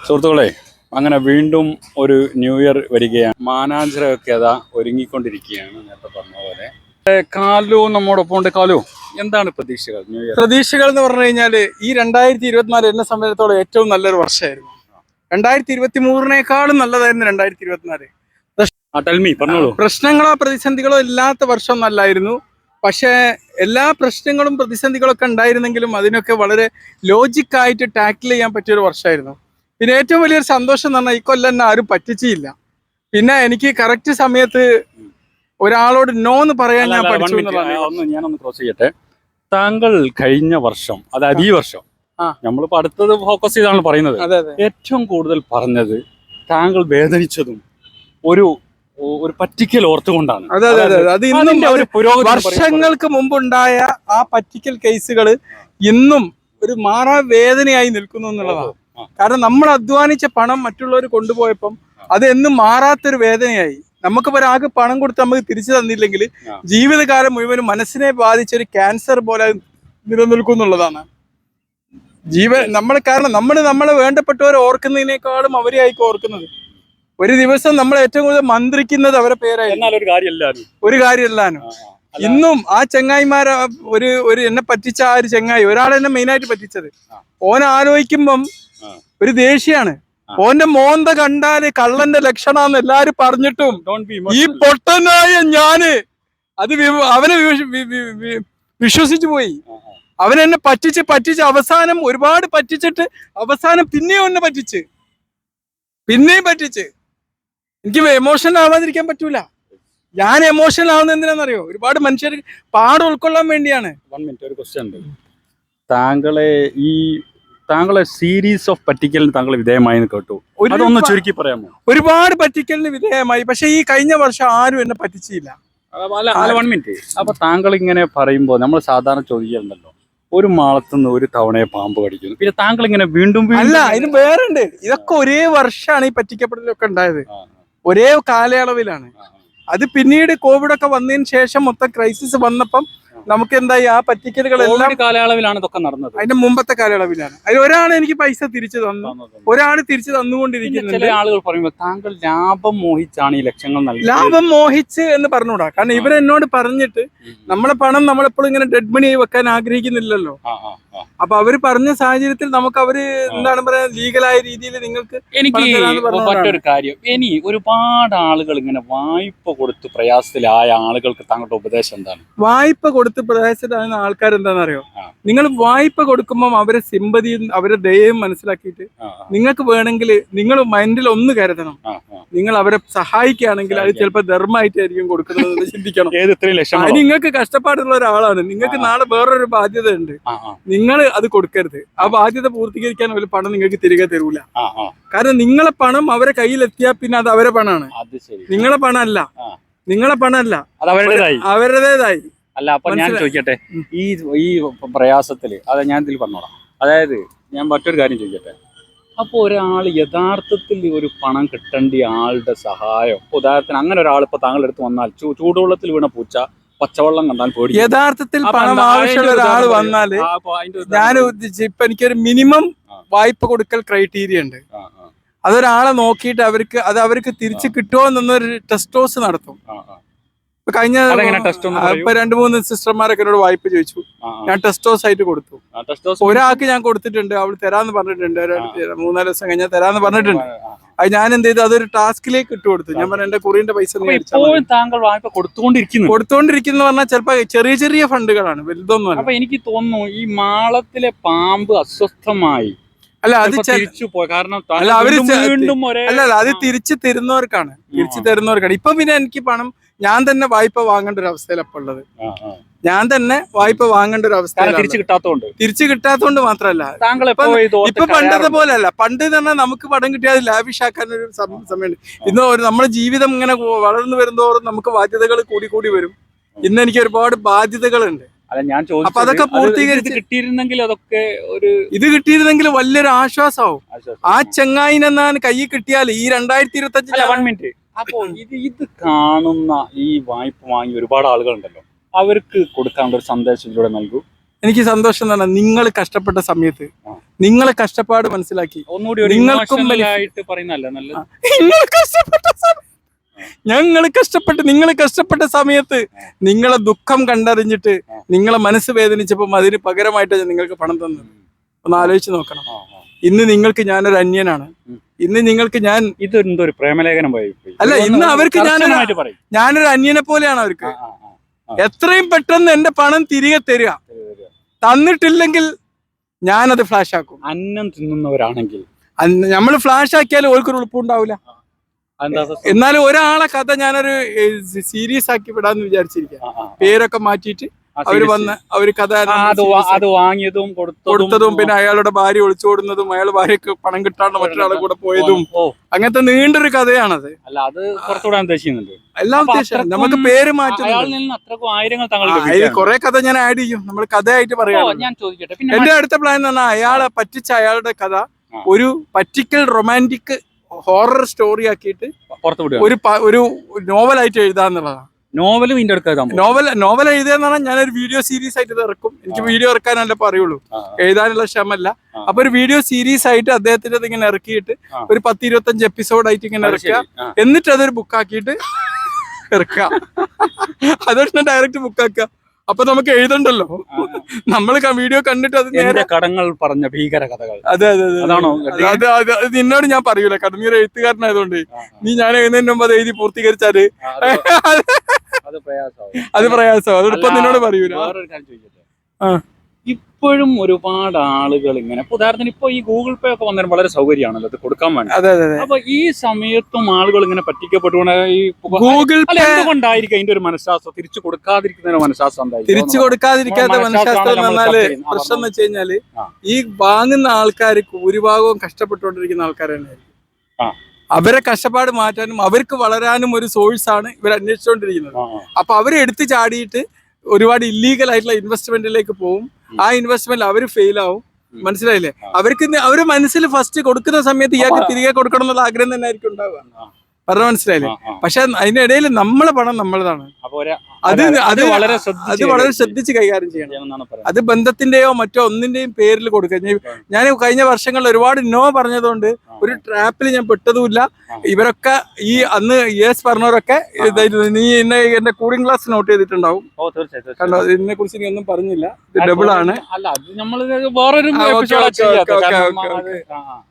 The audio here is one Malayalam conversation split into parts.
സുഹൃത്തുക്കളെ അങ്ങനെ വീണ്ടും ഒരു ന്യൂ ഇയർ വരികയാണ്. മാനാഞ്ചരമൊക്കെ അതാ ഒരുങ്ങിക്കൊണ്ടിരിക്കുകയാണ് നേരത്തെ പറഞ്ഞ പോലെ. കാലു നമ്മോടൊപ്പം ഉണ്ട്. കാലു എന്താണ് പ്രതീക്ഷകൾ ന്യൂ ഇയർ? പ്രതീക്ഷകൾ എന്ന് പറഞ്ഞു കഴിഞ്ഞാൽ ഈ രണ്ടായിരത്തി ഇരുപത്തിനാല് എന്നെ സംബന്ധിച്ചോളം ഏറ്റവും നല്ലൊരു വർഷമായിരുന്നു. രണ്ടായിരത്തി ഇരുപത്തി മൂന്നിനേക്കാളും നല്ലതായിരുന്നു രണ്ടായിരത്തി ഇരുപത്തിനാല് പ്രശ്നങ്ങളോ പ്രതിസന്ധികളോ ഇല്ലാത്ത വർഷം നല്ലായിരുന്നു. പക്ഷേ എല്ലാ പ്രശ്നങ്ങളും പ്രതിസന്ധികളൊക്കെ ഉണ്ടായിരുന്നെങ്കിലും അതിനൊക്കെ വളരെ ലോജിക്കായിട്ട് ടാക്കിൾ ചെയ്യാൻ പറ്റിയ ഒരു വർഷമായിരുന്നു. പിന്നെ ഏറ്റവും വലിയൊരു സന്തോഷം എന്ന് പറഞ്ഞാൽ ഈ കൊല്ലം എന്നെ ആരും പറ്റിച്ചില്ല. പിന്നെ എനിക്ക് കറക്റ്റ് സമയത്ത് ഒരാളോട് നോ എന്ന് പറയാൻ ഞാൻ പഠിച്ചു ഒന്ന് ഞാനൊന്ന് ക്രോസ് ചെയ്യട്ടെ. താങ്കൾ കഴിഞ്ഞ വർഷം അതായത് ഈ വർഷം. നമ്മളിപ്പോ അടുത്തത് ഫോക്കസ് ചെയ്താണ് പറയുന്നത്. ഏറ്റവും കൂടുതൽ പറഞ്ഞത് താങ്കൾ വേദനിച്ചതും ഒരു ഒരു പറ്റിക്കൽ ഓർത്തുകൊണ്ടാണ്. അതെ അതെ അതെ അത്. ഇന്നും ഒരു വർഷങ്ങൾക്ക് മുമ്പുണ്ടായ ആ പറ്റിക്കൽ കേസുകൾ ഇന്നും ഒരു മാറാ വേദനയായി നിൽക്കുന്നു എന്നുള്ളതാണ്. കാരണം നമ്മൾ അധ്വാനിച്ച പണം മറ്റുള്ളവർ കൊണ്ടുപോയപ്പം അത് എന്നും മാറാത്തൊരു വേദനയായി. നമുക്ക് ആകെ പണം കൊടുത്ത് നമുക്ക് തിരിച്ചു തന്നില്ലെങ്കിൽ ജീവിതകാലം മുഴുവനും മനസ്സിനെ ബാധിച്ച ഒരു ക്യാൻസർ പോലെ നിലനിൽക്കും എന്നുള്ളതാണ്. ജീവ നമ്മൾ കാരണം നമ്മൾ നമ്മളെ വേണ്ടപ്പെട്ടവരെ ഓർക്കുന്നതിനേക്കാളും അവരെ ആയിക്കും ഓർക്കുന്നത്. ഒരു ദിവസം നമ്മൾ ഏറ്റവും കൂടുതൽ മന്ത്രിക്കുന്നത് അവരെ പേരായിരുന്നു ഒരു കാര്യമല്ല ഒരു കാര്യമല്ലാനും ഇന്നും ആ ചെങ്ങായിമാരെ ഒരു ഒരു എന്നെ പറ്റിച്ച ആ ഒരു ചെങ്ങായി ഒരാളെന്നെ മെയിനായിട്ട് പറ്റിച്ചത്. ഓൻ ആലോചിക്കുമ്പം. ഒരു ദേഷ്യാണ് ഓന്റെ മോന്ത കണ്ടാൽ കള്ളന്റെ ലക്ഷണാന്ന് എല്ലാരും പറഞ്ഞിട്ടും ഈ പൊട്ടനായ ഞാൻ അത് അവനെ വിശ്വസിച്ചു പോയി. അവൻ എന്നെ പറ്റിച്ച് പറ്റിച്ച് അവസാനം ഒരുപാട് പറ്റിച്ചിട്ട് അവസാനം പിന്നെയും എന്നെ പറ്റിച്ച്. പിന്നെയും പറ്റിച്ച്. എനിക്ക് എമോഷണൽ ആവാതിരിക്കാൻ പറ്റൂല. ഞാൻ എമോഷണൽ ആവുന്ന എന്തിനാണെന്നറിയോ? ഒരുപാട് മനുഷ്യർ പാട് ഉൾക്കൊള്ളാൻ വേണ്ടിയാണ്. വൺ മിനിറ്റ് ഒരു ക്വസ്റ്റ്യൻ താങ്കളെ ഈ താങ്കളെ സീരീസ് ഓഫ് പറ്റിക്കലിന് താങ്കൾ വിധേയമായി കേട്ടു. അതൊന്ന് ചുരുക്കി പറയാമോ? ഒരുപാട് പറ്റിക്കലിന് വിധേയമായി. പക്ഷെ ഈ കഴിഞ്ഞ വർഷം ആരും എന്നെ പറ്റിച്ചില്ല. വൺ മിനിറ്റ് അപ്പൊ താങ്കൾ ഇങ്ങനെ പറയുമ്പോൾ നമ്മൾ സാധാരണ ചോദിക്കാറുണ്ടല്ലോ ഒരു മാളത്തുനിന്ന് ഒരു തവണയെ പാമ്പ് കടിക്കുന്നു. പിന്നെ താങ്കൾ ഇങ്ങനെ വീണ്ടും അല്ല ഇത് വേറെ ഉണ്ട് ഇതൊക്കെ ഒരേ വർഷമാണ് ഈ പറ്റിക്കപ്പെടലൊക്കെ ഉണ്ടായത്. ഒരേ കാലയളവിലാണ്. അത് പിന്നീട് കോവിഡ് ഒക്കെ വന്നതിന് ശേഷം മൊത്തം ക്രൈസിസ് വന്നപ്പം നമുക്ക് എന്തായി? ആ പറ്റിക്കലുകളെല്ലാം കാലയളവിലാണ് ഇതൊക്കെ നടന്നത്. അതിന്റെ മുമ്പത്തെ കാലയളവിലാണ്. അതിൽ ഒരാൾ എനിക്ക് പൈസ തിരിച്ചു തന്നു. ഒരാൾ തിരിച്ചു തന്നുകൊണ്ടിരിക്കുന്നു ചില ആളുകൾ പറയുമ്പോൾ താങ്കൾ ലാഭം മോഹിച്ചാണ് ഈ ലക്ഷങ്ങൾ നൽകുന്നത് ലാഭം മോഹിച്ച് എന്ന് പറഞ്ഞുകൂടാ. കാരണം ഇവരെന്നോട് പറഞ്ഞിട്ട്. നമ്മളെ പണം നമ്മളെപ്പോഴും ഇങ്ങനെ ഡെഡ് മണി ആയി വെക്കാൻ ആഗ്രഹിക്കുന്നില്ലല്ലോ. അപ്പൊ അവർ പറഞ്ഞ സാഹചര്യത്തിൽ നമുക്ക് അവർ എന്താണ് പറയാ ലീഗലായ രീതിയിൽ നിങ്ങൾക്ക് എനിക്ക്. മറ്റൊരു കാര്യം. ഇനി ഒരുപാട് ആളുകൾ ഇങ്ങനെ വായ്പ കൊടുത്ത് പ്രയാസത്തിലായ ആളുകൾക്ക് താങ്കളുടെ ഉപദേശം എന്താണ്? വായ്പ കൊടുത്ത് പ്രദേശത്താകുന്ന ആൾക്കാർ എന്താണെന്നറിയോ ആ. നിങ്ങൾ വായ്പ കൊടുക്കുമ്പോൾ അവരെ സിമ്പതിയും അവരെ ദയയും മനസ്സിലാക്കിയിട്ട് നിങ്ങൾക്ക് വേണമെങ്കിൽ നിങ്ങൾ മൈൻഡിൽ ഒന്ന് കരുതണം. നിങ്ങൾ അവരെ സഹായിക്കുകയാണെങ്കിൽ അത് ചിലപ്പോൾ ധർമ്മമായിട്ടായിരിക്കും കൊടുക്കുന്നത് ചിന്തിക്കണം. അതിന് അത് നിങ്ങൾക്ക് കഷ്ടപ്പാടുള്ള ഒരാളാണ്. നിങ്ങൾക്ക് നാളെ വേറൊരു ബാധ്യത ഉണ്ട് നിങ്ങൾ അത് കൊടുക്കരുത്. ആ ബാധ്യത പൂർത്തീകരിക്കാൻ ഒരു പണം നിങ്ങൾക്ക് തിരികെ തരൂല. കാരണം നിങ്ങളെ പണം അവരെ കയ്യിലെത്തിയാൽ പിന്നെ അത് അവരെ പണമാണ് നിങ്ങളെ പണമല്ല. നിങ്ങളെ പണമല്ല. അവരുടേതായി. അല്ല അപ്പൊ ഞാൻ ചോദിക്കട്ടെ? ഈ ഈ പ്രയാസത്തിൽ അത് ഞാൻ ഇതിൽ പറഞ്ഞോളാം. അതായത് ഞാൻ മറ്റൊരു കാര്യം ചോദിക്കട്ടെ? അപ്പോൾ ഒരാൾ യഥാർത്ഥത്തിൽ ഒരു പണം കിട്ടേണ്ട ആളുടെ സഹായം ഉദാഹരണത്തിന് അങ്ങനെ ഒരാൾ ഇപ്പൊ താങ്കളുടെ അടുത്ത് വന്നാൽ ചൂടുവെള്ളത്തിൽ വീണ പൂച്ച പച്ചവെള്ളം കണ്ടാൽ പേടി യഥാർത്ഥത്തിൽ പണം ആവശ്യമുള്ള ഒരാൾ വന്നാൽ ഞാൻ ഉദ്ദേശിച്ചു ഇപ്പൊ എനിക്കൊരു മിനിമം. വായ്പ കൊടുക്കൽ ക്രൈറ്റീരിയ ഉണ്ട്. അതൊരാളെ നോക്കിയിട്ട് അവർക്ക് അത് അവർക്ക് തിരിച്ചു കിട്ടുമോ എന്നൊരു ടെസ്റ്റോസ് നടത്തും. കഴിഞ്ഞ? ഇപ്പൊ രണ്ട് മൂന്ന് സിസ്റ്റർമാരൊക്കെ എന്നോട് വായ്പ ചോദിച്ചു. ഞാൻ ടെസ്റ്റ് ഹൗസ് ആയിട്ട് കൊടുത്തു. ഒരാൾക്ക് ഞാൻ കൊടുത്തിട്ടുണ്ട്. അവൾ തരാന്ന് പറഞ്ഞിട്ടുണ്ട്. മൂന്നാൽ ദിവസം കഴിഞ്ഞാൽ തരാന്ന് പറഞ്ഞിട്ടുണ്ട്. അത് ഞാൻ എന്ത് ചെയ്തു? അതൊരു ടാസ്കിലേക്ക് ഇട്ട് കൊടുത്തു. ഞാൻ പറഞ്ഞു എന്റെ കുറിന്റെ പൈസ. ഇപ്പോഴും താങ്കൾ വായ്പ കൊടുത്തുകൊണ്ടിരിക്കുന്നു. കൊടുത്തോണ്ടിരിക്കുന്ന പറഞ്ഞാൽ ചിലപ്പോ ചെറിയ ചെറിയ ഫണ്ടുകളാണ്. വലുതൊന്നും അപ്പൊ എനിക്ക് തോന്നുന്നു ഈ മാളത്തിലെ പാമ്പ് അസ്വസ്ഥമായി. അല്ല അത് അല്ല, അവർ വീണ്ടും അല്ല അത് തിരിച്ചു തരുന്നവർക്കാണ്. തിരിച്ചു തരുന്നവർക്കാണ്. ഇപ്പൊ പിന്നെ എനിക്ക് പണം ഞാൻ തന്നെ വായ്പ വാങ്ങേണ്ട ഒരു അവസ്ഥയിലപ്പോൾ ഉള്ളത്. ആ, ആ. ഞാൻ തന്നെ വായ്പ വാങ്ങേണ്ട ഒരു അവസ്ഥ തിരിച്ചു കിട്ടാത്തോണ്ട്. തിരിച്ചു കിട്ടാത്തോണ്ട് മാത്രല്ല. താങ്കൾ ഇപ്പൊ- പണ്ടത്തെ പോലെ അല്ല പണ്ട് തന്നെ നമുക്ക് പടം കിട്ടിയാൽ ലാവിഷ് ആക്കാൻ ഒരു സമയമുണ്ട്. ഇന്ന് നമ്മുടെ ജീവിതം ഇങ്ങനെ വളർന്നു വരുന്നതോറും നമുക്ക് ബാധ്യതകൾ കൂടി കൂടി വരും. ഇന്ന് എനിക്ക് ഒരുപാട് ബാധ്യതകളുണ്ട്. അല്ല ഞാൻ അപ്പൊ അതൊക്കെ പൂർത്തീകരിച്ച് കിട്ടിയിരുന്നെങ്കിൽ അതൊക്കെ ഒരു ഇത് കിട്ടിയിരുന്നെങ്കിൽ വലിയൊരു ആശ്വാസമാവും ആശ്വാസം. ആ ചെങ്ങായിനെന്നാണ് കൈ കിട്ടിയാൽ ഈ രണ്ടായിരത്തി ഇരുപത്തി അല്ല അഞ്ച് വൺ മിനിറ്റ് അപ്പോ ഇത് ഇത് കാണുന്ന ഈ വായ്പ വാങ്ങി ഒരുപാട് ആളുകളുണ്ടല്ലോ. അവർക്ക് കൊടുക്കാനുള്ള ഒരു സന്ദേശം ഇതിലൂടെ നൽകൂ. എനിക്ക് സന്തോഷം പറഞ്ഞാൽ നിങ്ങൾ കഷ്ടപ്പെട്ട സമയത്ത് നിങ്ങൾ നിങ്ങളെ കഷ്ടപ്പാട് മനസ്സിലാക്കി. ഒന്നുകൂടി നിങ്ങൾക്കും നിങ്ങൾ കഷ്ടപ്പെട്ട ഞങ്ങൾ കഷ്ടപ്പെട്ട് നിങ്ങൾ കഷ്ടപ്പെട്ട സമയത്ത് നിങ്ങളെ ദുഃഖം കണ്ടറിഞ്ഞിട്ട്. നിങ്ങളെ മനസ്സ് വേദനിച്ചപ്പം അതിന് പകരമായിട്ട് നിങ്ങൾക്ക് പണം തന്നത്. ഒന്ന് ആലോചിച്ച് നോക്കണം. ഇന്ന് നിങ്ങൾക്ക് ഞാനൊരു അന്യനാണ് ഇന്ന് നിങ്ങൾക്ക് ഞാൻ ഇത് എന്തൊരു പ്രേമലേഖനം. അല്ല, ഇന്ന് അവർക്ക് ഞാനൊരു- ഞാനൊരു അന്യനെ പോലെയാണ് അവർക്ക്. എത്രയും പെട്ടെന്ന് എന്റെ പണം തിരികെ തരിക. തന്നിട്ടില്ലെങ്കിൽ ഞാനത് ഫ്ലാഷ് ആക്കും അന്നം തിന്നുന്നവരാണെങ്കിൽ നമ്മൾ ഫ്ലാഷ് ആക്കിയാലും ഓർക്കൊരു ഉളുപ്പുണ്ടാവില്ല? എന്നാലും ഒരാളെ കഥ ഞാനൊരു സീരിയസ് ആക്കി വിടാന്ന് വിചാരിച്ചിരിക്കാം. പേരൊക്കെ മാറ്റിയിട്ട് അവർ. വന്ന് അവർ കഥ അത് വാങ്ങിയതും കൊടുത്തതും പിന്നെ അയാളുടെ ഭാര്യ ഒളിച്ചോടുന്നതും അയാൾ ഭാര്യക്ക് പണം കിട്ടാണ്ട് മറ്റൊരാളെ കൂടെ പോയതും അങ്ങനത്തെ നീണ്ടൊരു കഥയാണത്. അല്ല അത് പുറത്തുവിടാൻ ഉദ്ദേശിക്കുന്നുണ്ട്. എല്ലാം ഉദ്ദേശം നമുക്ക് പേര് മാറ്റുന്നത് കുറെ കഥ ഞാൻ ആഡ് ചെയ്യും. നമ്മൾ കഥയായിട്ട് പറയാം എന്റെ അടുത്ത പ്ലാൻ എന്ന് പറഞ്ഞാൽ അയാളെ പറ്റിച്ച അയാളുടെ കഥ ഒരു പറ്റിക്കൽ റൊമാന്റിക് ഹൊറർ സ്റ്റോറി ആക്കിയിട്ട് ഒരു ഒരു നോവലായിട്ട് എഴുതാന്നുള്ളതാണ്. നോവലും ഇതിന്റെ അടുക്ക നോവൽ നോവൽ എഴുതുക പറഞ്ഞാൽ ഞാനൊരു വീഡിയോ സീരീസ് ആയിട്ട് ഇത് ഇറക്കും. എനിക്ക് വീഡിയോ ഇറക്കാനല്ല പറയുള്ളൂ. എഴുതാനുള്ള ക്ഷമല്ല. അപ്പൊ ഒരു വീഡിയോ സീരീസ് ആയിട്ട് അദ്ദേഹത്തിന്റെ ഇങ്ങനെ ഇറക്കിയിട്ട് ഒരു പത്ത് ഇരുപത്തഞ്ച് എപ്പിസോഡ് ആയിട്ട് ഇങ്ങനെ ഇറക്കുക. എന്നിട്ട് അതൊരു ബുക്കാക്കിയിട്ട് ഇറക്കുക. അതൊരു ഡയറക്റ്റ് ബുക്കാക്കുക അപ്പൊ നമുക്ക് എഴുതണ്ടല്ലോ. നമ്മൾ വീഡിയോ കണ്ടിട്ട് അത് നേരെ കടങ്ങൾ പറഞ്ഞ ഭീകര കഥകൾ. അതെ അതെ അതെ അതാണോ? അതെ അതെ നിന്നോട് ഞാൻ പറയൂല. കടമീർ എഴുത്തുകാരനായതുകൊണ്ട്. നീ ഞാൻ എഴുതുന്നതിന് മുമ്പ് അത് എഴുതി പൂർത്തീകരിച്ചാൽ അത് പ്രയാസമാവും അത് പ്രയാസം അതിപ്പോ നിന്നോട് പറയൂല. വേറൊരു കാര്യം ചോദിക്കട്ടെ? ഇപ്പോഴും ഒരുപാട് ആളുകൾ ഇങ്ങനെ ഇപ്പൊ ഉദാഹരണത്തിന് ഇപ്പൊ ഈ ഗൂഗിൾ പേ ഒക്കെ വന്നാൽ വളരെ സൗകര്യമാണല്ലോ അത് കൊടുക്കാൻ വേണ്ടി. അപ്പൊ ഈ സമയത്തും ആളുകൾ ഇങ്ങനെ പറ്റിക്കപ്പെട്ടുകൊണ്ട് ഈ ഗൂഗിൾ പേ കൊണ്ടായിരിക്കും അതിന്റെ ഒരു മനഃശാസ്ത്രം? തിരിച്ചു കൊടുക്കാതിരിക്കുന്നതിന് മനഃശാസ്ത്രം? തിരിച്ചു കൊടുക്കാതിരിക്കാത്ത മനഃശാസ്ത്രം എന്ന് മനഃശാസ്ത്രമാണ് പറഞ്ഞാൽ നമ്മൾ ചർച്ച ചെയ്യുന്നത്. ആ, പ്രശ്നം എന്ന് വെച്ച് കഴിഞ്ഞാൽ ഈ വാങ്ങുന്ന ആൾക്കാർക്ക് ഭൂരിഭാഗവും കഷ്ടപ്പെട്ടുകൊണ്ടിരിക്കുന്ന ആൾക്കാർ തന്നെയായിരിക്കും. അവരെ കഷ്ടപ്പാട് മാറ്റാനും അവർക്ക് വളരാനും ഒരു സോഴ്സ് ആണ് ഇവർ അന്വേഷിച്ചുകൊണ്ടിരിക്കുന്നത്. അപ്പൊ അവരെ എടുത്തു ചാടിയിട്ട് ഒരുപാട് ഇല്ലീഗൽ ആയിട്ടുള്ള ഇൻവെസ്റ്റ്മെന്റിലേക്ക് പോകും ആ ഇൻവെസ്റ്റ്മെന്റ് അവർ ഫെയിൽ ആവും. മനസ്സിലായില്ലേ? അവർക്ക് അവർ മനസ്സിൽ ഫസ്റ്റ് കൊടുക്കുന്ന സമയത്ത് ഇയാൾക്ക് തിരികെ കൊടുക്കണം എന്നുള്ള ആഗ്രഹം തന്നെ ആയിരിക്കും ഉണ്ടാവുക. പറഞ്ഞ മനസ്സിലായില്ലേ. പക്ഷെ അതിനിടയിൽ നമ്മളെ പണം നമ്മളതാണ്. അത് അത് അത് വളരെ അത് വളരെ ശ്രദ്ധിച്ച് കൈകാര്യം ചെയ്യണം. അത് ബന്ധത്തിന്റെയോ മറ്റോ ഒന്നിന്റെയും പേരിൽ കൊടുക്കുക. ഞാൻ- കഴിഞ്ഞ വർഷങ്ങളിൽ ഒരുപാട് നോ പറഞ്ഞതുകൊണ്ട്. ഒരു ട്രാപ്പിൽ ഞാൻ പെട്ടതുമില്ല. ഇവരൊക്കെ ഈ അന്ന് യേസ് പറഞ്ഞവരൊക്കെ നീ എന്നെ എന്റെ കൂളിംഗ് ഗ്ലാസ് നോട്ട് ചെയ്തിട്ടുണ്ടാവും. കണ്ടോ. ഇതിനെ കുറിച്ച് നീ ഒന്നും പറഞ്ഞില്ല. ഇത് ഡബിൾ ആണ്.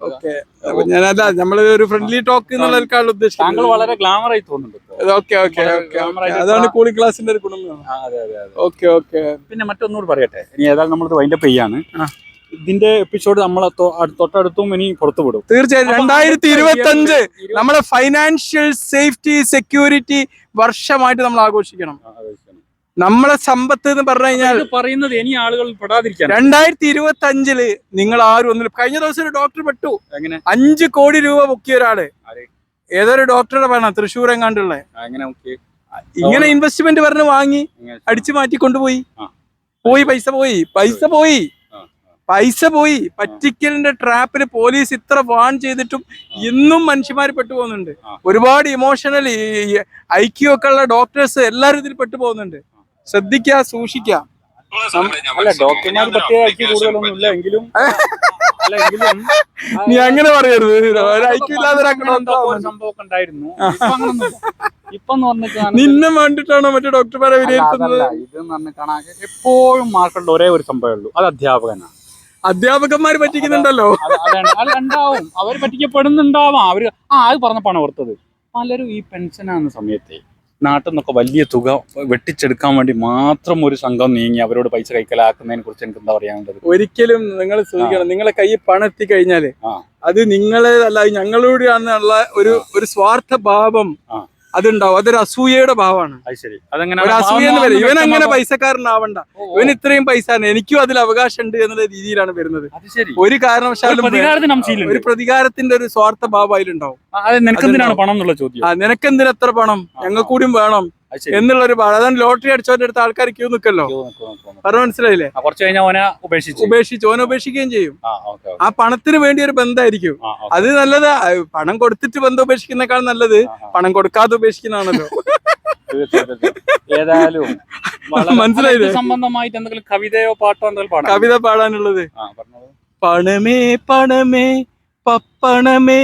ഓക്കേ, ഞാനല്ല നമ്മൾ ഒരു ഫ്രണ്ട്ലി ടോക്ക് എന്നുള്ള ഉദ്ദേശിക്കുന്നത്. വളരെ ഗ്ലാമർ ആയി തോന്നുന്നുണ്ട്. ഓക്കെ ഓക്കെ ഓക്കെ അതാണ് കൂളിംഗ് ഗ്ലാസിന്റെ ഒരു ഗുണം. ഓക്കെ ഓക്കെ പിന്നെ മറ്റൊന്നുകൂടി പറയട്ടെ. ഇനി ഏതായാലും നമ്മളിത് വൈൻഡപ്പ് ചെയ്യാണ്. ഇതിന്റെ എപ്പിസോഡ് നമ്മൾ തൊട്ടടുത്തും ഇനി പുറത്തു വിടും. തീർച്ചയായും. രണ്ടായിരത്തി ഇരുപത്തി അഞ്ച് നമ്മുടെ നമ്മളെ ഫൈനാൻഷ്യൽ സേഫ്റ്റി സെക്യൂരിറ്റി വർഷമായിട്ട് നമ്മൾ ആഘോഷിക്കണം. നമ്മളെ സമ്പത്ത് എന്ന് പറഞ്ഞു കഴിഞ്ഞാൽ പറയുന്നത് ഇനി ആളുകൾ പെടാതിരിക്കാൻ. രണ്ടായിരത്തി ഇരുപത്തി അഞ്ചിൽ നിങ്ങൾ ആരും ഒന്നും കഴിഞ്ഞ ദിവസം ഒരു ഡോക്ടർ പെട്ടു. എങ്ങനെ? അഞ്ച് കോടി രൂപ മുക്കിയ ഒരാൾ. ഏതൊരു ഡോക്ടറുടെ വേണം തൃശ്ശൂർ എങ്ങാണ്ടുള്ള ഇങ്ങനെ ഇൻവെസ്റ്റ്മെന്റ് പറഞ്ഞ് വാങ്ങി അടിച്ചു മാറ്റി കൊണ്ടുപോയി. പോയി പൈസ പോയി പൈസ പോയി. പൈസ പോയി പറ്റിക്കലിന്റെ ട്രാപ്പിൽ പോലീസ് ഇത്ര വാൺ ചെയ്തിട്ടും ഇന്നും മനുഷ്യന്മാർ പെട്ടുപോകുന്നുണ്ട്. ഒരുപാട് ഇമോഷണൽ ഐക്യു ഒക്കെ ഉള്ള ഡോക്ടേഴ്സ് എല്ലാവരും ഇതിൽ പെട്ടുപോകുന്നുണ്ട്. ശ്രദ്ധിക്ക സൂക്ഷിക്കുക. അല്ല ഡോക്ടർമാർ പ്രത്യേക ഐക്യ കൂടുതലൊന്നും ഇല്ല എങ്കിലും അല്ല എങ്കിലും നീ അങ്ങനെ പറയരുത്. സംഭവമൊക്കെ ഉണ്ടായിരുന്നു. നിന്നെ വേണ്ടിട്ടാണോ മറ്റേ ഡോക്ടർമാരെ വിലയിരുത്തുന്നത്? ഇത് എപ്പോഴും മാർക്കുള്ള ഒരേ ഒരു സംഭവമേ ഉള്ളൂ. അത് അധ്യാപകനാണ്. അധ്യാപകന്മാര് പറ്റിക്കുന്നുണ്ടല്ലോ. ഉണ്ടാവും അവർ പറ്റിക്കപ്പെടുന്നുണ്ടാവാം. അവർ ആ അത് പറഞ്ഞ പണം ഓർത്തത്. പലരും ഈ പെൻഷൻ ആകുന്ന സമയത്തെ നാട്ടിൽ നിന്നൊക്കെ വലിയ തുക വെട്ടിച്ചെടുക്കാൻ വേണ്ടി മാത്രം ഒരു സംഘം നീങ്ങി അവരോട് പൈസ കൈക്കലാക്കുന്നതിനെ കുറിച്ച് എനിക്ക് എന്താ പറയാനുള്ളത്? ഒരിക്കലും നിങ്ങൾ ശ്രദ്ധിക്കണം. നിങ്ങളെ കയ്യിൽ പണം എത്തിക്കഴിഞ്ഞാൽ. അത് നിങ്ങളേതല്ല ഞങ്ങളോടെയാണെന്നുള്ള ഒരു ഒരു സ്വാർത്ഥ ഭാവം. അതുണ്ടാവും. അതൊരു അസൂയയുടെ ഭാവമാണ്. ഒരു അസൂയ എന്ന് വരും ഇവൻ അങ്ങനെ പൈസക്കാരനാവണ്ട. ഇവൻ ഇത്രയും പൈസ എനിക്കും അതിൽ അവകാശം ഉണ്ട് എന്നുള്ള രീതിയിലാണ് വരുന്നത്. ഒരു കാരണവശാലും ഒരു പ്രതികാരത്തിന്റെ ഒരു സ്വാർത്ഥ ഭാവം അതിലുണ്ടാവും. നിനക്കെന്തിനാണ് പണം എന്നുള്ള ചോദ്യം? ആ നിനക്കെന്തിന് എത്ര പണം ഞങ്ങൾ കൂടിയും വേണം. എന്നുള്ള ഒരു ഭാവം. അതാണ് ലോട്ടറി അടിച്ചവന്റെ അടുത്ത് ആൾക്കാർ ക്യൂ നിൽക്കല്ലോ. പറഞ്ഞു മനസ്സിലായില്ലേ? കുറച്ച് കഴിഞ്ഞാൽ ഓനെ ഉപേക്ഷിച്ചു. ഉപേക്ഷിച്ച് ഓനെ ഉപേക്ഷിക്കുകയും ചെയ്യും. ആ പണത്തിന് വേണ്ടി ഒരു ബന്ധമായിരിക്കും അത് നല്ലതാ. പണം കൊടുത്തിട്ട് ബന്ധം ഉപേക്ഷിക്കുന്നേക്കാൾ നല്ലത്. പണം കൊടുക്കാതെ ഉപേക്ഷിക്കുന്നതാണല്ലോ. ഏതായാലും മനസ്സിലായില്ലേ? സംബന്ധമായിട്ട് എന്തെങ്കിലും കവിതയോ പാട്ടോ എന്തെങ്കിലും പാടാം? കവിത പാടാനുള്ളത്. പണമേ പണമേ പപ്പണമേ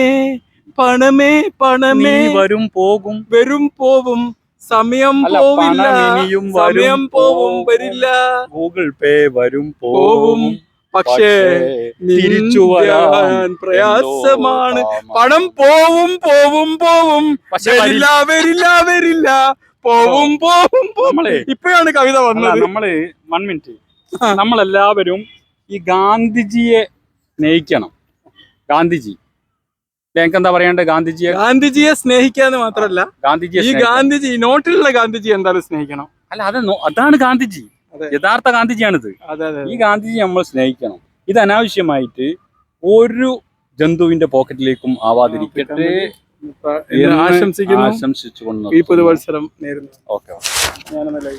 പണമേ പണമേ. വരും പോകും. വരും പോവും. സമയം പോവില്ല. ഇനിയും സമയം പോവും. വരില്ല. ഗൂഗിൾ പേ വരും പോവും പോകും. പക്ഷേ തിരിച്ചു വരാൻ പ്രയാസമാണ്. പണം പോവും പോവും പോവും. പക്ഷേ വരില്ല വരില്ല വരില്ല. പോവും പോവും പോവും. നമ്മളെ ഇപ്പോഴാണ് കവിത വന്നത്. നമ്മൾ വൺ മിനിറ്റ് നമ്മളെല്ലാവരും ഈ ഗാന്ധിജിയെ നയിക്കണം ഗാന്ധിജി. എനിക്ക് എന്താ പറയണ്ടേ? ഗാന്ധിജിയെ ഗാന്ധിജിയെ സ്നേഹിക്കാന്ന് മാത്രല്ല. ഗാന്ധിജിയെ ഈ ഗാന്ധിജി നോട്ടിലുള്ള ഗാന്ധിജി എന്തായാലും സ്നേഹിക്കണം. അല്ല അത് അതാണ് ഗാന്ധിജി. യഥാർത്ഥ ഗാന്ധിജിയാണിത്. ഈ ഗാന്ധിജി നമ്മൾ സ്നേഹിക്കണം. ഇത് അനാവശ്യമായിട്ട് ഒരു ജന്തുവിന്റെ പോക്കറ്റിലേക്കും ആവാതിരിക്കട്ടെ ആശംസിക്കുന്നു. ആശംസിച്ചുകൊണ്ട് ഈ പുതുവത്സരം നേരുന്നു. ഓക്കെ ഞാനെന്നല്ല